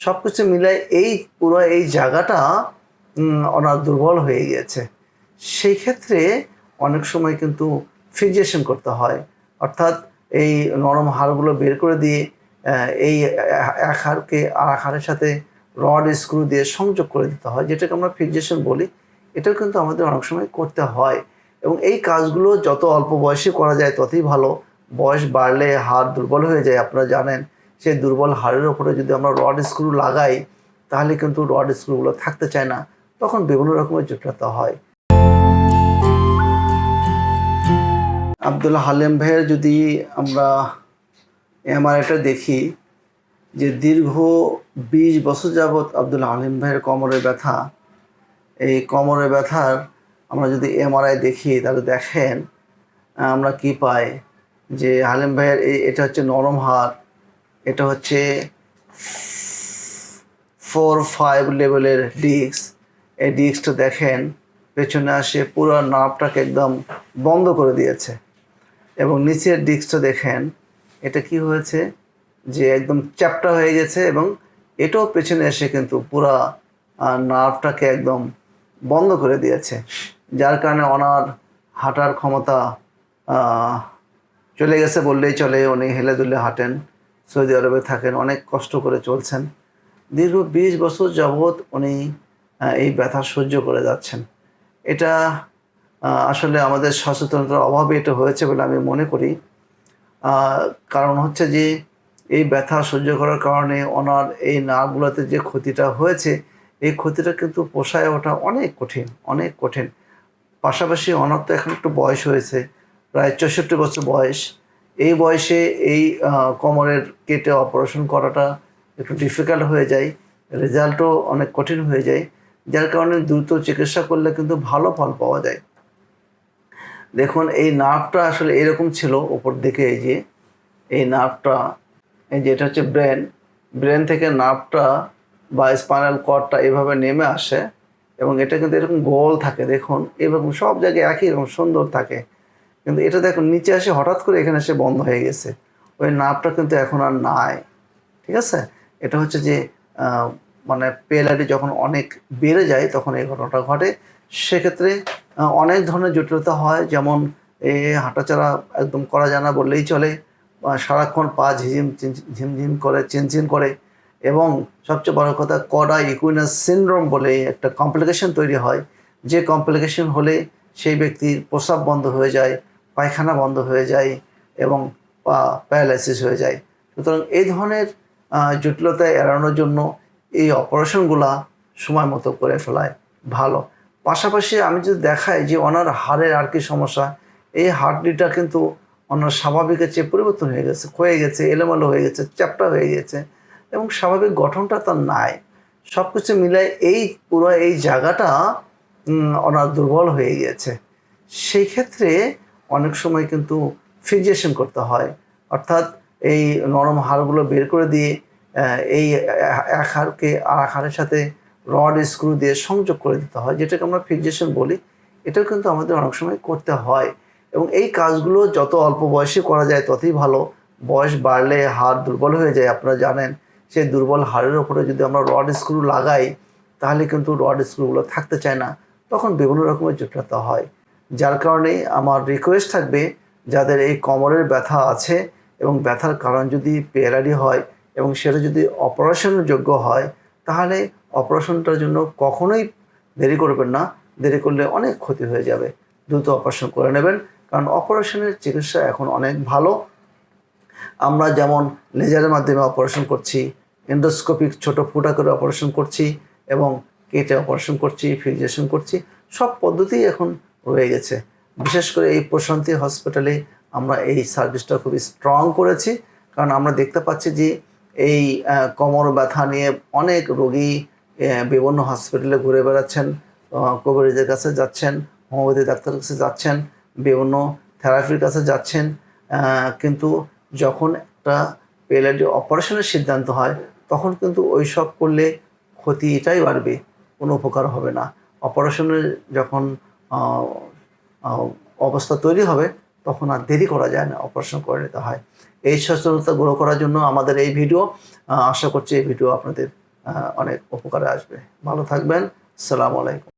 সব কিছু মিলে এই পুরো এই জায়গাটা ওনার দুর্বল হয়ে গিয়েছে। সেই ক্ষেত্রে অনেক সময় কিন্তু ফিজিয়েশন করতে হয়। অর্থাৎ এই নরম হাড়গুলো বের করে দিয়ে এই এক হাড়কে আর এক হাড়ের সাথে রড, স্ক্রু দিয়ে সংযোগ করে দিতে হয়, যেটাকে আমরা ফিজিয়েশন বলি। এটাও কিন্তু আমাদের অনেক সময় করতে হয়। এবং এই কাজগুলো যত অল্প বয়সে করা যায় ততই ভালো। বয়স বাড়লে হাড় দুর্বল হয়ে যায়, আপনারা জানেন। সেই দুর্বল হাড়ের ওপরে যদি আমরা রড স্ক্রু লাগাই, তাহলে কিন্তু রড স্ক্রুগুলো থাকতে চায় না। তখন বিভিন্ন রকমের জটিলতা হয়। আব্দুল হালেম ভাইয়ের যদি আমরা এমআরআইটা দেখি, যে দীর্ঘ বিশ বছর যাবৎ আব্দুল হালিম ভাইয়ের কোমরের ব্যথা, এই কোমরের ব্যথার আমরা যদি এমআরআই দেখি, তাহলে দেখেন, আমরা কি পাই? যে হালিম ভাইয়ের এই এটা হচ্ছে নরম হাড়। এটা হচ্ছে ফোর ফাইভ লেভেলের ডিস্ক এই ডিস্কটা দেখেন, পেছনে আসে পুরো নার্ভটাকে একদম বন্ধ করে দিয়েছে। এবং নিচের ডিস্কটা দেখেন, এটা কি হয়েছে? যে একদম চ্যাপটা হয়ে গেছে এবং এটাও পেছনে এসে কিন্তু পুরা নার্ভটাকে একদম বন্ধ করে দিয়েছে। যার কারণে ওনার হাঁটার ক্ষমতা চলে গেছে বললেই চলে, উনি হেলে দুলে হাঁটেন। সৌদি আরবে থাকেন, অনেক কষ্ট করে চলছেন। দীর্ঘ বিশ বছর যাবৎ উনি এই ব্যথা সহ্য করে যাচ্ছেন। এটা আসলে আমাদের সচেতনতার অভাবে এটা হয়েছে বলে আমি মনে করি। কারণ হচ্ছে যে, এই ব্যথা সহ্য করার কারণে ওনার এই নার্ভগুলোতে যে ক্ষতিটা হয়েছে, এই ক্ষতিটা কিন্তু পোষায় ওঠা অনেক কঠিন অনেক কঠিন। পাশাপাশি ওনার তো এখন একটু বয়স হয়েছে, প্রায় চৌষট্টি বছর বয়স। এই বয়সে এই কোমরের কেটে অপারেশন করাটা একটু ডিফিকাল্ট হয়ে যায় রেজাল্টও অনেক কঠিন হয়ে যায়, যার কারণে দ্রুত চিকিৎসা করলে কিন্তু ভালো ফল পাওয়া যায়। দেখুন, এই নার্ভটা আসলে এরকম ছিল ওপর দিকে, এই যে, এই নার্ভটা এই যে, এটা হচ্ছে ব্রেন ব্রেন থেকে নার্ভটা বা স্পাইনাল কর্ডটা এভাবে নেমে আসে এবং এটা কিন্তু এরকম গোল থাকে, দেখুন এরকম সব জায়গায় একই রকম সুন্দর থাকে। কিন্তু এটা দেখুন নিচে আসে হঠাৎ করে এখানে এসে বন্ধ হয়ে গেছে। ওই নার্ভটা কিন্তু এখন আর নাই, ঠিক আছে? এটা হচ্ছে যে মানে পেলারি যখন অনেক বেড়ে যায়, তখন এই ঘটনাটা ঘটে। সেক্ষেত্রে অনেক ধরনের জটিলতা হয়, যেমন এ, হাঁটাচলা একদম করা যায় না বললেই চলে। সারাক্ষণ পা ঝিঝিম ঝিমঝিম করে চিনচিন করে। এবং সবচেয়ে বড় কথা, কডা ইকুইনাস সিনড্রোম বলে একটা কমপ্লিকেশন তৈরি হয়। যে কমপ্লিকেশন হলে সেই ব্যক্তির প্রস্রাব বন্ধ হয়ে যায়। পায়খানা বন্ধ হয়ে যায় এবং প্যারালাইসিস হয়ে যায়। সুতরাং এই ধরনের জটিলতা এড়ানোর জন্য এই অপারেশনগুলা সময় মতো করে ফেলায় ভালো। পাশাপাশি আমি যদি দেখাই যে ওনার হাড়ের আর কি সমস্যা, এই হাড্ডিটা কিন্তু ওনার স্বাভাবিকের চেয়ে পরিবর্তন হয়ে গেছে, ক্ষয়ে গেছে, এলোমেলো হয়ে গেছে, চ্যাপটা হয়ে গেছে এবং স্বাভাবিক গঠনটা তার নাই। সব কিছু মিলায় এই পুরো এই জায়গাটা ওনার দুর্বল হয়ে গিয়েছে। সেই ক্ষেত্রে অনেক সময় কিন্তু ফিজিয়েশন করতে হয়। অর্থাৎ এই নরম হাড়গুলো বের করে দিয়ে এই এক হাড়কে আর এক হাড়ের সাথে রড, স্ক্রু দিয়ে সংযোগ করে দিতে হয়, যেটাকে আমরা ফিজিয়েশন বলি। এটাও কিন্তু আমাদের অনেক সময় করতে হয়। এবং এই কাজগুলো যত অল্প বয়সে করা যায়, ততই ভালো। বয়স বাড়লে হাড় দুর্বল হয়ে যায়, আপনারা জানেন। সেই দুর্বল হাড়ের ওপরে যদি আমরা রড, স্ক্রু লাগাই, তাহলে কিন্তু রড, স্ক্রুগুলো থাকতে চায় না। তখন বিভিন্ন রকমের জটিলতা হয়। যার কারণে আমার রিকোয়েস্ট থাকবে যাদের এই কোমরের ব্যথা আছে এবং ব্যথার কারণ যদি পেয়ারারি হয় এবং সেটা যদি অপারেশনের যোগ্য হয়, তাহলে অপারেশনটার জন্য কখনোই দেরি করবেন না। দেরি করলে অনেক ক্ষতি হয়ে যাবে। দ্রুত অপারেশন করে নেবেন, কারণ অপারেশনের চিকিৎসা এখন অনেক ভালো। আমরা যেমন লেজারের মাধ্যমে অপারেশন করছি এন্ডোস্কোপিক ছোট ফুটা করে অপারেশন করছি এবং কেটে অপারেশন করছি ফিক্সেশন করছি, সব পদ্ধতিই এখন রয়ে গেছে। বিশেষ করে এই প্রশান্তি হসপিটালে আমরা এই সার্ভিসটা খুবই স্ট্রং করেছি। কারণ আমরা দেখতে পাচ্ছি যে এই কোমর ব্যথা নিয়ে অনেক রোগী বিভিন্ন হসপিটালে ঘুরে বেড়াচ্ছেন কবিরাজের কাছে যাচ্ছেন হোমিওপ্যাথি ডাক্তারের কাছে যাচ্ছেন, বিভিন্ন থেরাপির কাছে যাচ্ছেন কিন্তু যখন একটা পেলারি অপারেশনের সিদ্ধান্ত হয়, তখন কিন্তু ওই সব করলে ক্ষতি এটাই বাড়বে, কোনো উপকার হবে না। অপারেশনের যখন অবস্থা তৈরি হবে, তখন আর দেরি করা যায় না অপারেশন করে নিতে হয়। এই সচেতনতা গ্রো করার জন্য আমাদের এই ভিডিও আশা করছি এই ভিডিও আপনাদের অনেক উপকারে আসবে। ভালো থাকবেন, সালাম আলাইকুম।